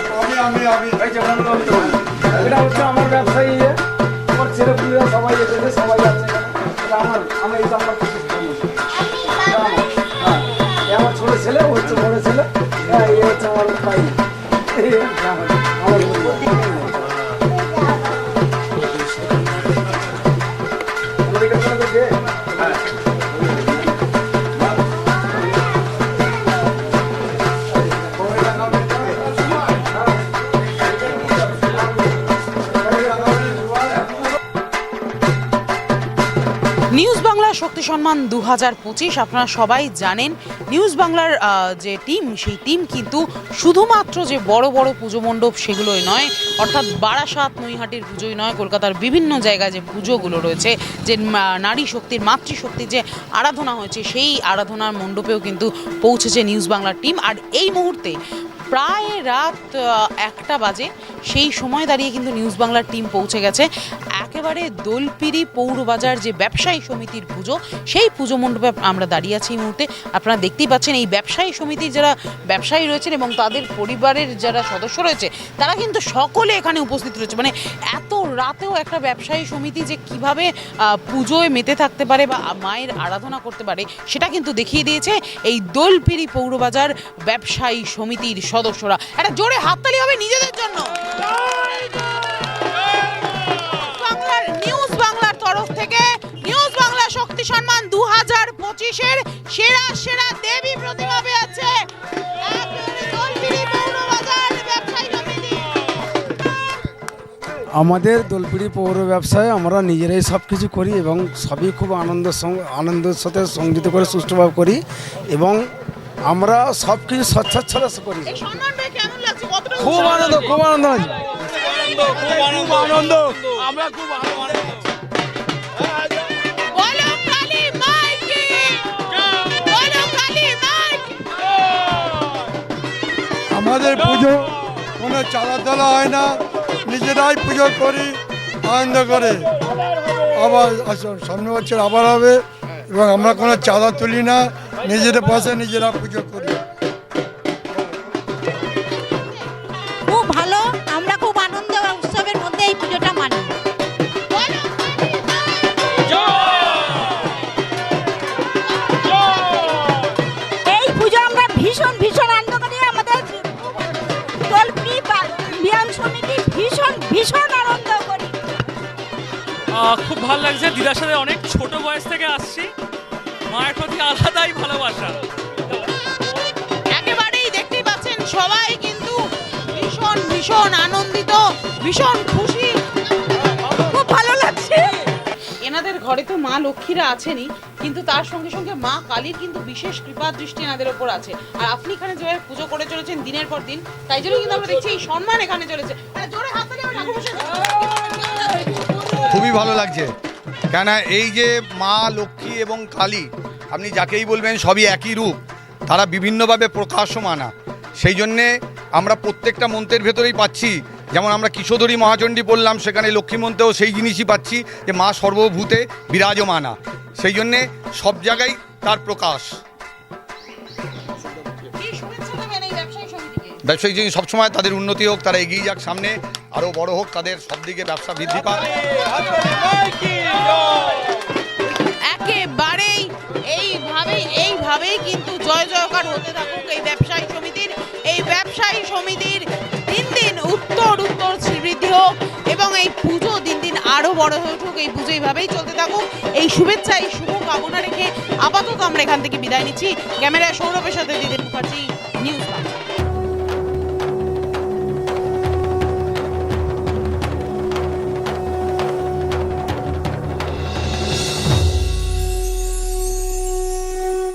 বন্ধ হতে পারে এটা হচ্ছে আমার ব্যবসায়ী ইয়ে। আমার ছেলেপুলেরা সবাই এসেছে সবাই আছে এটা আমার। হ্যাঁ। আমার ছোট ছেলে হচ্ছে বড় ছেলে। হ্যাঁ এই হচ্ছে আমার ভাই। আমার আমার শক্তি সম্মান দু হাজার পঁচিশ, আপনারা সবাই জানেন। নিউজ বাংলার যে টিম, সেই টিম কিন্তু শুধুমাত্র যে বড় বড় পুজো মণ্ডপ সেগুলোই নয়, অর্থাৎ বারাসাত নৈহাটির পুজোই নয়, কলকাতার বিভিন্ন জায়গায় যে পুজোগুলো রয়েছে, যে নারী শক্তির, মাতৃশক্তির যে আরাধনা হয়েছে, সেই আরাধনার মণ্ডপেও কিন্তু পৌঁছেছে নিউজ বাংলার টিম। আর এই মুহূর্তে প্রায় রাত একটা বাজে। সেই সময় দাঁড়িয়ে কিন্তু নিউজ বাংলার টিম পৌঁছে গেছে। একেবারে দোলপিরি পৌরবাজার যে ব্যবসায়ী সমিতির পুজো, সেই পুজো মণ্ডপে আমরা দাঁড়িয়ে আছি এই মুহূর্তে। আপনারা দেখতেই পাচ্ছেন এই ব্যবসায়ী সমিতির যারা ব্যবসায়ী রয়েছেন এবং তাদের পরিবারের যারা সদস্য রয়েছে, তারা কিন্তু সকলে এখানে উপস্থিত রয়েছে। মানে এত রাতেও একটা ব্যবসায়ী সমিতি যে কীভাবে পুজোয় মেতে থাকতে পারে বা মায়ের আরাধনা করতে পারে, সেটা কিন্তু দেখিয়ে দিয়েছে এই দোলপিরি পৌরবাজার ব্যবসায়ী সমিতির সদস্যরা একটা জোরে হাততালি হবে নিজেদের জন্য। নিউজ বাংলার তরফ থেকে নিউজ বাংলা শক্তি সম্মান দু হাজার পঁচিশের সেরা সেরা দেবী প্রতিমা পেয়েছে। আমাদের দোলপিড়ি পৌর ব্যবসায় আমরা নিজেরাই সব কিছু করি এবং সবই খুব আনন্দের আনন্দের সাথে সংযুক্ত করে সুষ্ঠুভাবে করি এবং আমরা সব কিছু স্বচ্ছচ্ছলে করি খুব আনন্দ খুব আনন্দ। খুব আনন্দ আমরা খুব আনন্দ। বলো কালী মাইকে। বলো কালী মাইকে। আমাদের পুজো কোনো চাঁদা তোলা হয় না। নিজেরাই পুজো করি আনন্দ করে। আবার সামনে বছর আবার হবে এবং আমরা কোনো চাঁদা তুলি না। নিজেদের বসে নিজেরা পুজো করি। খুব ভালো আমরা খুব আনন্দ উৎসবের মধ্যে এই পুজোটা মানি। এই পুজো আমরা ভীষণ ভীষণ আনন্দ করি। আমাদের দলপ্রি ব্যায়াম সমিতি ভীষণ ভীষণ আনন্দ করি। আহ, খুব ভালো লাগছে। দিদার সাথে অনেক ছোট বয়স থেকে আসছি। মায়ের আলাদাই ভালোবাসা। একেবারেই দেখতেই পাচ্ছেন সবাই কিন্তু ভীষণ ভীষণ আনন্দিত ভীষণ খুশি। খুব ভালো লাগছে। এনাদের ঘরে তো মা লক্ষ্মীরা আছেনই কিন্তু তার সঙ্গে সঙ্গে মা কালীর কিন্তু বিশেষ কৃপা দৃষ্টি এনাদের ওপর আছে। আর আপনি এখানে যেভাবে পুজো করে চলেছেন দিনের পর দিন তাই জন্য কিন্তু আমরা দেখছি এই সম্মান এখানে চলেছে। জোরে হাত। খুবই ভালো লাগছে। কেন এই যে মা লক্ষ্মী এবং কালী আপনি যাকেই বলবেন সবই একই রূপ তারা বিভিন্নভাবে প্রকাশমানা সেই জন্যে আমরা প্রত্যেকটা মন্ত্রের ভেতরেই পাচ্ছি। যেমন আমরা কিশোধরী মহাচণ্ডী বললাম সেখানে লক্ষ্মী মন্ত্রেও সেই জিনিসই পাচ্ছি যে মা সর্বভূতে বিরাজমানা। সেই জন্যে সব জায়গায় তার প্রকাশ। ব্যবসায়ী যদি সবসময় তাদের উন্নতি হোক তারা এগিয়ে যাক সামনে আরও বড় হোক তাদের সব দিকে ব্যবসা বৃদ্ধি পাক। হতে থাকুক এই ব্যবসায়ী সমিতির, এই ব্যবসায়ী সমিতির দিন দিন উত্তর উত্তর বৃদ্ধি হোক এবং এই পুজো দিন দিন আরও বড় হয়ে উঠুক, এই পুজো এইভাবেই চলতে থাকুক। এই শুভেচ্ছা, এই শুভ কামনা রেখে আপাতত আমরা এখান থেকে বিদায় নিচ্ছি। ক্যামেরায় সৌরভের সাথে দিদির মুখার্জি, নিউজ বাংলা।